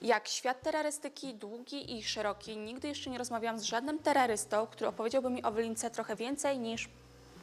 Jak świat terrorystyki długi i szeroki, nigdy jeszcze nie rozmawiałam z żadnym terrorystą, który opowiedziałby mi o wylince trochę więcej niż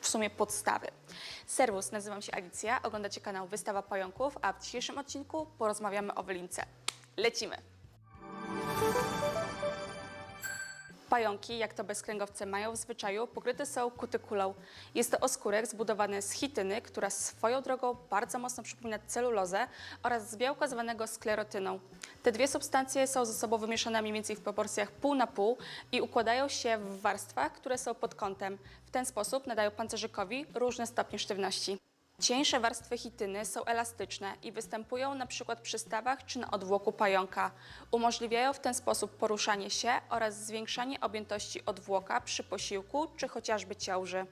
w sumie podstawy. Serwus, nazywam się Alicja, oglądacie kanał Wystawa Pająków, a w dzisiejszym odcinku porozmawiamy o wylince. Lecimy! Pająki, jak to bezkręgowce mają w zwyczaju, pokryte są kutykulą. Jest to oskórek zbudowany z chityny, która swoją drogą bardzo mocno przypomina celulozę oraz z białka zwanego sklerotyną. Te dwie substancje są ze sobą wymieszane mniej więcej w proporcjach pół na pół i układają się w warstwach, które są pod kątem. W ten sposób nadają pancerzykowi różne stopnie sztywności. Cieńsze warstwy chityny są elastyczne i występują przykład przy stawach czy na odwłoku pająka. Umożliwiają w ten sposób poruszanie się oraz zwiększanie objętości odwłoka przy posiłku czy chociażby ciąży.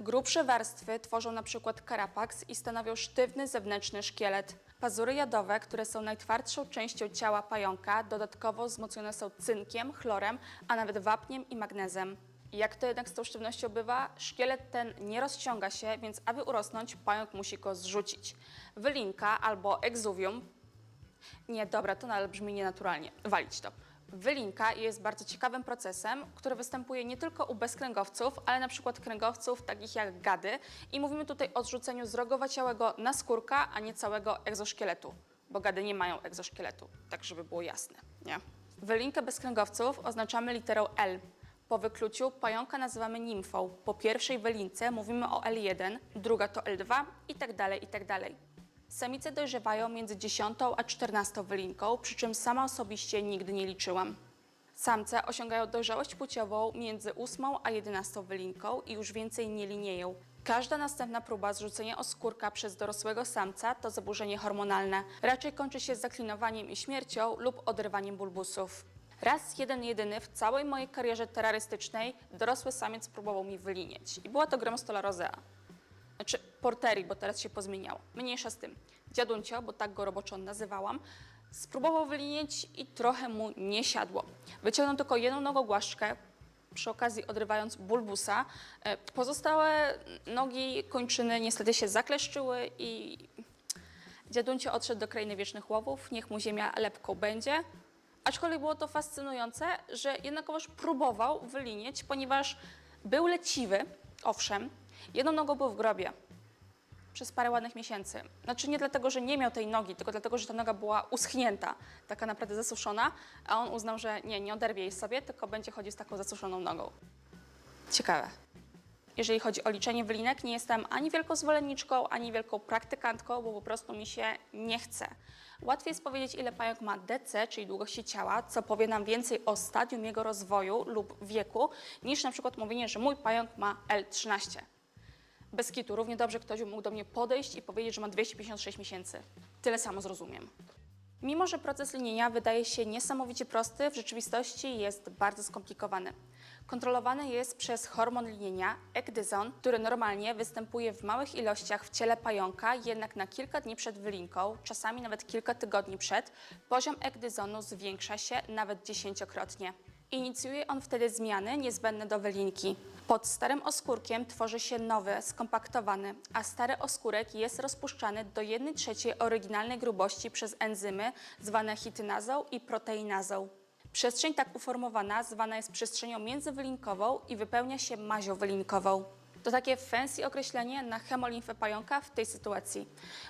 Grubsze warstwy tworzą przykład karapaks i stanowią sztywny zewnętrzny szkielet. Pazury jadowe, które są najtwardszą częścią ciała pająka, dodatkowo wzmocnione są cynkiem, chlorem, a nawet wapniem i magnezem. Jak to jednak z tą sztywnością bywa? Szkielet ten nie rozciąga się, więc aby urosnąć, pająk musi go zrzucić. Wylinka albo egzuwium nie, dobra, to nadal brzmi nienaturalnie. Walić to. Wylinka jest bardzo ciekawym procesem, który występuje nie tylko u bezkręgowców, ale na przykład kręgowców takich jak gady. I mówimy tutaj o zrzuceniu zrogowaciałego naskórka, a nie całego egzoszkieletu, bo gady nie mają egzoszkieletu, tak żeby było jasne, nie? Wylinkę bezkręgowców oznaczamy literą L. Po wykluciu pająka nazywamy nimfą. Po pierwszej wylince mówimy o L1, druga to L2 i tak dalej, i tak dalej. Samice dojrzewają między 10 a 14 wylinką, przy czym sama osobiście nigdy nie liczyłam. Samce osiągają dojrzałość płciową między 8 a 11 wylinką i już więcej nie linieją. Każda następna próba zrzucenia oskórka przez dorosłego samca to zaburzenie hormonalne. Raczej kończy się zaklinowaniem i śmiercią lub odrywaniem bulbusów. Raz jeden jedyny w całej mojej karierze terrorystycznej dorosły samiec próbował mi wylinieć. I była to Gromstola rosea. Znaczy porteri, bo teraz się pozmieniał. Mniejsza z tym. Dziaduncio, bo tak go roboczo nazywałam, spróbował wylinieć i trochę mu nie siadło. Wyciągnął tylko jedną nogogłaszczkę, przy okazji odrywając bulbusa. E, Pozostałe nogi, kończyny niestety się zakleszczyły i dziaduncio odszedł do krainy wiecznych łowów. Niech mu ziemia lepką będzie. Aczkolwiek było to fascynujące, że jednakowoż próbował wylinieć, ponieważ był leciwy, owszem, jedną nogą był w grobie przez parę ładnych miesięcy. Znaczy nie dlatego, że nie miał tej nogi, tylko dlatego, że ta noga była uschnięta, taka naprawdę zasuszona, a on uznał, że nie, nie oderwie jej sobie, tylko będzie chodził z taką zasuszoną nogą. Ciekawe. Jeżeli chodzi o liczenie wylinek, nie jestem ani wielką zwolenniczką, ani wielką praktykantką, bo po prostu mi się nie chce. Łatwiej jest powiedzieć, ile pająk ma DC, czyli długości ciała, co powie nam więcej o stadium jego rozwoju lub wieku, niż na przykład mówienie, że mój pająk ma L13. Bez kitu, równie dobrze ktoś mógł do mnie podejść i powiedzieć, że ma 256 miesięcy. Tyle samo zrozumiem. Mimo, że proces linienia wydaje się niesamowicie prosty, w rzeczywistości jest bardzo skomplikowany. Kontrolowany jest przez hormon linienia, ekdyzon, który normalnie występuje w małych ilościach w ciele pająka, jednak na kilka dni przed wylinką, czasami nawet kilka tygodni przed, poziom ekdyzonu zwiększa się nawet dziesięciokrotnie. Inicjuje on wtedy zmiany niezbędne do wylinki. Pod starym oskórkiem tworzy się nowy, skompaktowany, a stary oskórek jest rozpuszczany do 1 trzeciej oryginalnej grubości przez enzymy zwane chitynazą i proteinazą. Przestrzeń tak uformowana zwana jest przestrzenią międzywylinkową i wypełnia się mazią wylinkową. To takie fancy określenie na hemolimfę pająka w tej sytuacji.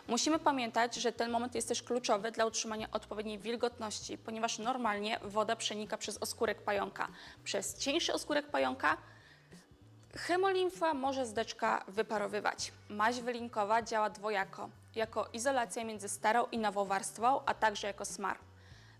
Musimy pamiętać, że ten moment jest też kluczowy dla utrzymania odpowiedniej wilgotności, ponieważ normalnie woda przenika przez oskórek pająka. Przez cieńszy oskórek pająka Hemolimfa może z deczka wyparowywać. Maź wylinkowa działa dwojako, jako izolacja między starą i nową warstwą, a także jako smar.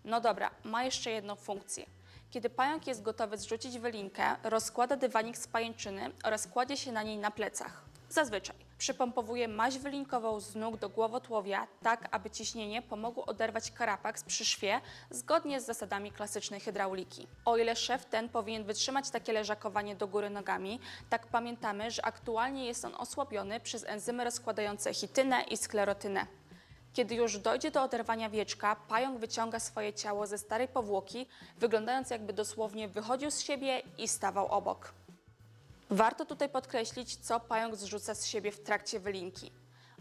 No dobra, ma jeszcze jedną funkcję. Kiedy pająk jest gotowy zrzucić wylinkę, rozkłada dywanik z pajęczyny oraz kładzie się na niej na plecach. Zazwyczaj przypompowuje maź wylinkową z nóg do głowotłowia, tak aby ciśnienie pomogło oderwać karapaks przy szwie zgodnie z zasadami klasycznej hydrauliki. O ile szef ten powinien wytrzymać takie leżakowanie do góry nogami, tak pamiętamy, że aktualnie jest on osłabiony przez enzymy rozkładające chitynę i sklerotynę. Kiedy już dojdzie do oderwania wieczka, pająk wyciąga swoje ciało ze starej powłoki, wyglądając jakby dosłownie wychodził z siebie i stawał obok. Warto tutaj podkreślić, co pająk zrzuca z siebie w trakcie wylinki.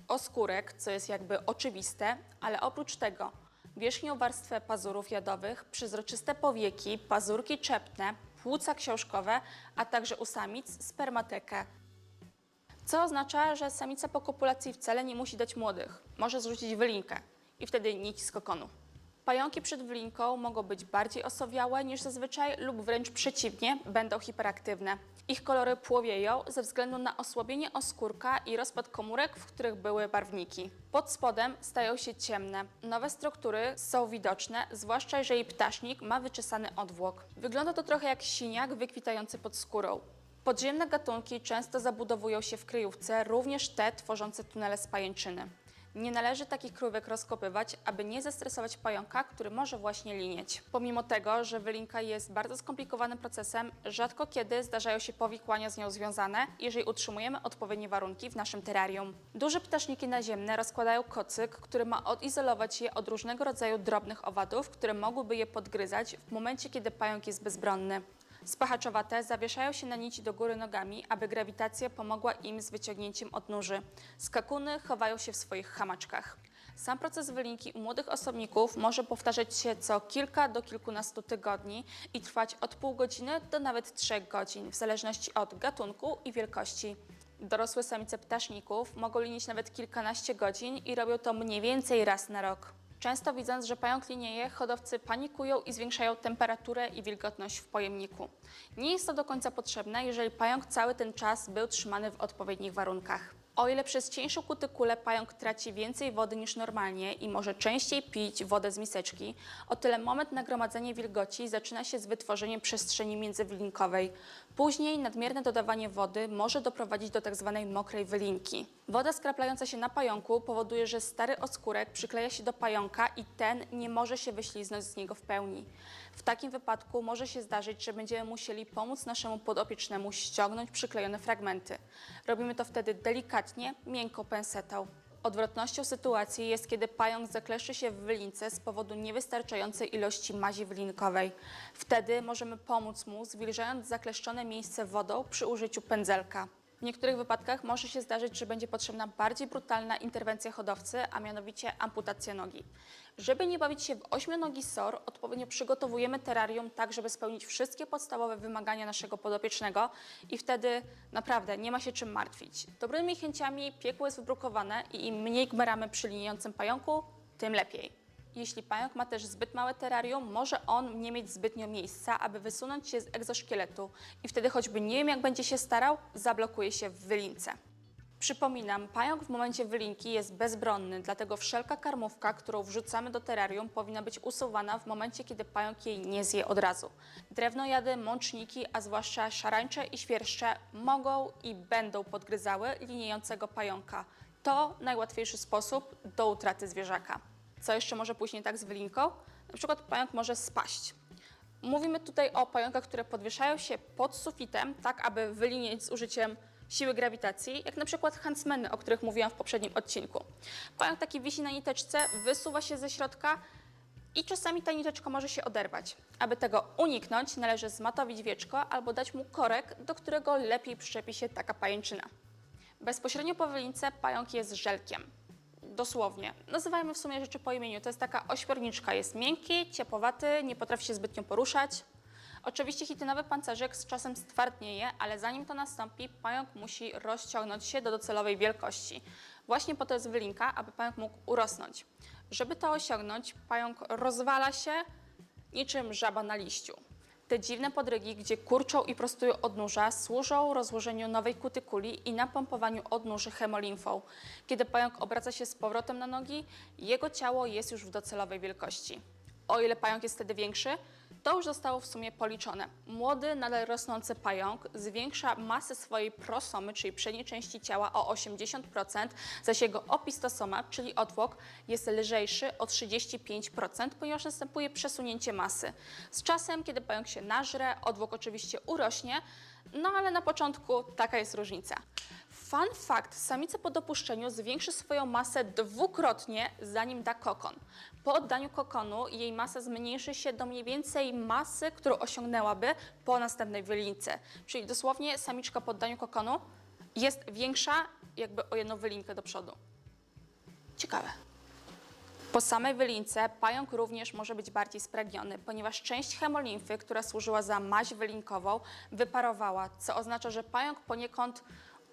Oskórek, co jest jakby oczywiste, ale oprócz tego wierzchnią warstwę pazurów jadowych, przezroczyste powieki, pazurki czepne, płuca książkowe, a także u samic spermatekę. Co oznacza, że samica po kopulacji wcale nie musi dać młodych. Może zrzucić wylinkę i wtedy nić z kokonu. Pająki przed wylinką mogą być bardziej osowiałe niż zazwyczaj lub wręcz przeciwnie, będą hiperaktywne. Ich kolory płowieją ze względu na osłabienie oskórka i rozpad komórek, w których były barwniki. Pod spodem stają się ciemne. Nowe struktury są widoczne, zwłaszcza jeżeli ptasznik ma wyczesany odwłok. Wygląda to trochę jak siniak wykwitający pod skórą. Podziemne gatunki często zabudowują się w kryjówce, również te tworzące tunele z pajęczyny. Nie należy takich kryjówek rozkopywać, aby nie zestresować pająka, który może właśnie linieć. Pomimo tego, że wylinka jest bardzo skomplikowanym procesem, rzadko kiedy zdarzają się powikłania z nią związane, jeżeli utrzymujemy odpowiednie warunki w naszym terrarium. Duże ptaszniki naziemne rozkładają kocyk, który ma odizolować je od różnego rodzaju drobnych owadów, które mogłyby je podgryzać w momencie, kiedy pająk jest bezbronny. Spachaczowate zawieszają się na nici do góry nogami, aby grawitacja pomogła im z wyciągnięciem odnóży. Skakuny chowają się w swoich hamaczkach. Sam proces wylinki u młodych osobników może powtarzać się co kilka do kilkunastu tygodni i trwać od pół godziny do nawet trzech godzin, w zależności od gatunku i wielkości. Dorosłe samice ptaszników mogą linić nawet kilkanaście godzin i robią to mniej więcej raz na rok. Często widząc, że pająk linieje, hodowcy panikują i zwiększają temperaturę i wilgotność w pojemniku. Nie jest to do końca potrzebne, jeżeli pająk cały ten czas był trzymany w odpowiednich warunkach. O ile przez cieńszą kutykulę pająk traci więcej wody niż normalnie i może częściej pić wodę z miseczki, o tyle moment nagromadzenia wilgoci zaczyna się z wytworzeniem przestrzeni międzywylinkowej. Później nadmierne dodawanie wody może doprowadzić do tzw. mokrej wylinki. Woda skraplająca się na pająku powoduje, że stary oskórek przykleja się do pająka i ten nie może się wyśliznąć z niego w pełni. W takim wypadku może się zdarzyć, że będziemy musieli pomóc naszemu podopiecznemu ściągnąć przyklejone fragmenty. Robimy to wtedy delikatnie, miękką pensetą. Odwrotnością sytuacji jest, kiedy pająk zakleszczy się w wylince z powodu niewystarczającej ilości mazi wylinkowej. Wtedy możemy pomóc mu, zwilżając zakleszczone miejsce wodą przy użyciu pędzelka. W niektórych wypadkach może się zdarzyć, że będzie potrzebna bardziej brutalna interwencja hodowcy, a mianowicie amputacja nogi. Żeby nie bawić się w ośmionogi SOR, odpowiednio przygotowujemy terrarium tak, żeby spełnić wszystkie podstawowe wymagania naszego podopiecznego i wtedy naprawdę nie ma się czym martwić. Dobrymi chęciami piekło jest wybrukowane i im mniej gmeramy przy liniującym pająku, tym lepiej. Jeśli pająk ma też zbyt małe terrarium, może on nie mieć zbytnio miejsca, aby wysunąć się z egzoszkieletu i wtedy choćby nie wiem jak będzie się starał, zablokuje się w wylince. Przypominam, pająk w momencie wylinki jest bezbronny, dlatego wszelka karmówka, którą wrzucamy do terrarium powinna być usuwana w momencie, kiedy pająk jej nie zje od razu. Drewnojady, mączniki, a zwłaszcza szarańcze i świerszcze mogą i będą podgryzały liniejącego pająka. To najłatwiejszy sposób do utraty zwierzaka. Co jeszcze może pójść nie tak z wylinką? Na przykład pająk może spaść. Mówimy tutaj o pająkach, które podwieszają się pod sufitem, tak aby wylinieć z użyciem siły grawitacji, jak na przykład huntsmeny, o których mówiłam w poprzednim odcinku. Pająk taki wisi na niteczce, wysuwa się ze środka i czasami ta niteczka może się oderwać. Aby tego uniknąć, należy zmatowić wieczko albo dać mu korek, do którego lepiej przyczepi się taka pajęczyna. Bezpośrednio po wylince pająk jest żelkiem. Dosłownie. Nazywajmy w sumie rzeczy po imieniu. To jest taka ośmiorniczka. Jest miękki, ciepłowaty, nie potrafi się zbytnio poruszać. Oczywiście chitynowy pancerzyk z czasem stwardnieje, ale zanim to nastąpi, pająk musi rozciągnąć się do docelowej wielkości. Właśnie po to jest wylinka, aby pająk mógł urosnąć. Żeby to osiągnąć, pająk rozwala się niczym żaba na liściu. Te dziwne podrygi, gdzie kurczą i prostują odnóża, służą rozłożeniu nowej kutykuli i napompowaniu odnóży hemolimfą. Kiedy pająk obraca się z powrotem na nogi, jego ciało jest już w docelowej wielkości. O ile pająk jest wtedy większy, to już zostało w sumie policzone. Młody, nadal rosnący pająk zwiększa masę swojej prosomy, czyli przedniej części ciała o 80%, zaś jego opistosoma, czyli odwłok, jest lżejszy o 35%, ponieważ następuje przesunięcie masy. Z czasem, kiedy pająk się nażre, odwłok oczywiście urośnie, no ale na początku taka jest różnica. Fun fact, samica po dopuszczeniu zwiększy swoją masę dwukrotnie, zanim da kokon. Po oddaniu kokonu jej masa zmniejszy się do mniej więcej masy, którą osiągnęłaby po następnej wylince. Czyli dosłownie samiczka po oddaniu kokonu jest większa jakby o jedną wylinkę do przodu. Ciekawe. Po samej wylince pająk również może być bardziej spragniony, ponieważ część hemolimfy, która służyła za maź wylinkową, wyparowała, co oznacza, że pająk poniekąd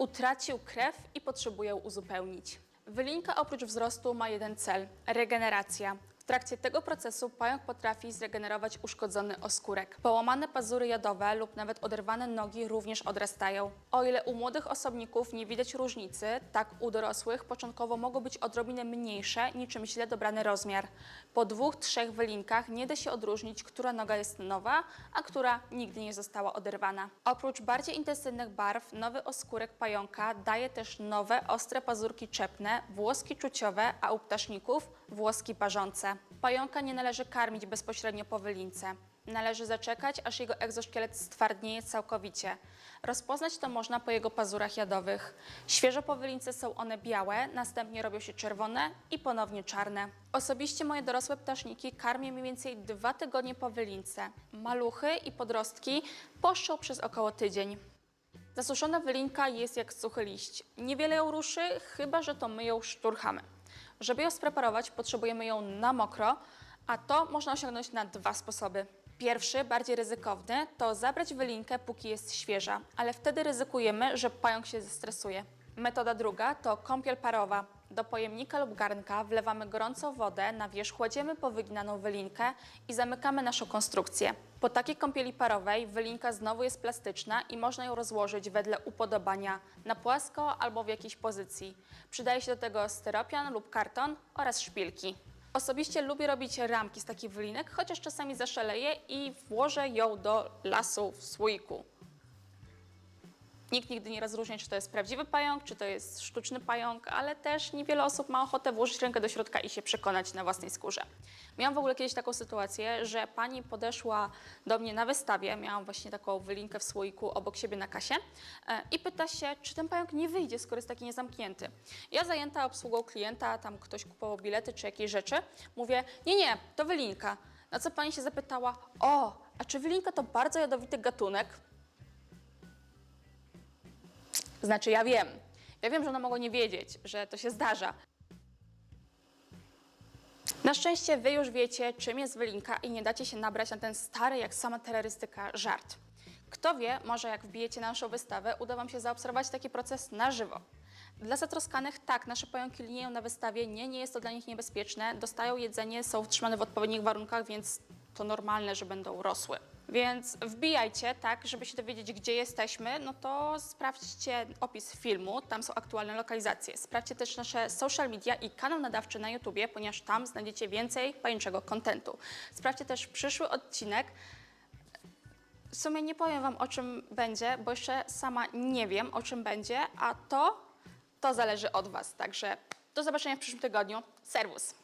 utracił krew i potrzebuje uzupełnić. Wylinka oprócz wzrostu ma jeden cel regeneracja. W trakcie tego procesu pająk potrafi zregenerować uszkodzony oskórek. Połamane pazury jadowe lub nawet oderwane nogi również odrastają. O ile u młodych osobników nie widać różnicy, tak u dorosłych początkowo mogą być odrobinę mniejsze, niczym źle dobrany rozmiar. Po dwóch, trzech wylinkach nie da się odróżnić, która noga jest nowa, a która nigdy nie została oderwana. Oprócz bardziej intensywnych barw, nowy oskórek pająka daje też nowe, ostre pazurki czepne, włoski czuciowe, a u ptaszników włoski parzące. Pająka nie należy karmić bezpośrednio po wylince. Należy zaczekać, aż jego egzoszkielet stwardnieje całkowicie. Rozpoznać to można po jego pazurach jadowych. Świeżo po wylince są one białe, następnie robią się czerwone i ponownie czarne. Osobiście moje dorosłe ptaszniki karmię mniej więcej dwa tygodnie po wylince. Maluchy i podrostki poszczą przez około tydzień. Zasuszona wylinka jest jak suchy liść. Niewiele ją ruszy, chyba że to my ją szturchamy. Żeby ją spreparować, potrzebujemy ją na mokro, a to można osiągnąć na dwa sposoby. Pierwszy, bardziej ryzykowny, to zabrać wylinkę, póki jest świeża, ale wtedy ryzykujemy, że pająk się zestresuje. Metoda druga to kąpiel parowa. Do pojemnika lub garnka wlewamy gorącą wodę, na wierzch kładziemy powyginaną wylinkę i zamykamy naszą konstrukcję. Po takiej kąpieli parowej wylinka znowu jest plastyczna i można ją rozłożyć wedle upodobania na płasko albo w jakiejś pozycji. Przydaje się do tego styropian lub karton oraz szpilki. Osobiście lubię robić ramki z takich wylinek, chociaż czasami zaszaleję i włożę ją do lasu w słoiku. Nikt nigdy nie rozróżnia, czy to jest prawdziwy pająk, czy to jest sztuczny pająk, ale też niewiele osób ma ochotę włożyć rękę do środka i się przekonać na własnej skórze. Miałam w ogóle kiedyś taką sytuację, że pani podeszła do mnie na wystawie, miałam właśnie taką wylinkę w słoiku obok siebie na kasie e, i pyta się, czy ten pająk nie wyjdzie, skoro jest taki niezamknięty. Ja zajęta obsługą klienta, tam ktoś kupował bilety czy jakieś rzeczy, mówię, nie, nie, to wylinka. Na co pani się zapytała, o, a czy wylinka to bardzo jadowity gatunek? Znaczy, ja wiem. Ja wiem, że one mogą nie wiedzieć, że to się zdarza. Na szczęście wy już wiecie, czym jest wylinka i nie dacie się nabrać na ten stary, jak sama terrorystyka, żart. Kto wie, może jak wbijecie na naszą wystawę, uda wam się zaobserwować taki proces na żywo. Dla zatroskanych tak, nasze pająki linieją na wystawie, nie, nie jest to dla nich niebezpieczne, dostają jedzenie, są trzymane w odpowiednich warunkach, więc to normalne, że będą rosły. Więc wbijajcie, tak, żeby się dowiedzieć, gdzie jesteśmy, no to sprawdźcie opis filmu, tam są aktualne lokalizacje. Sprawdźcie też nasze social media i kanał nadawczy na YouTubie, ponieważ tam znajdziecie więcej pajęczego kontentu. Sprawdźcie też przyszły odcinek. W sumie nie powiem Wam, o czym będzie, bo jeszcze sama nie wiem, o czym będzie, a to, to zależy od Was. Także do zobaczenia w przyszłym tygodniu. Serwus!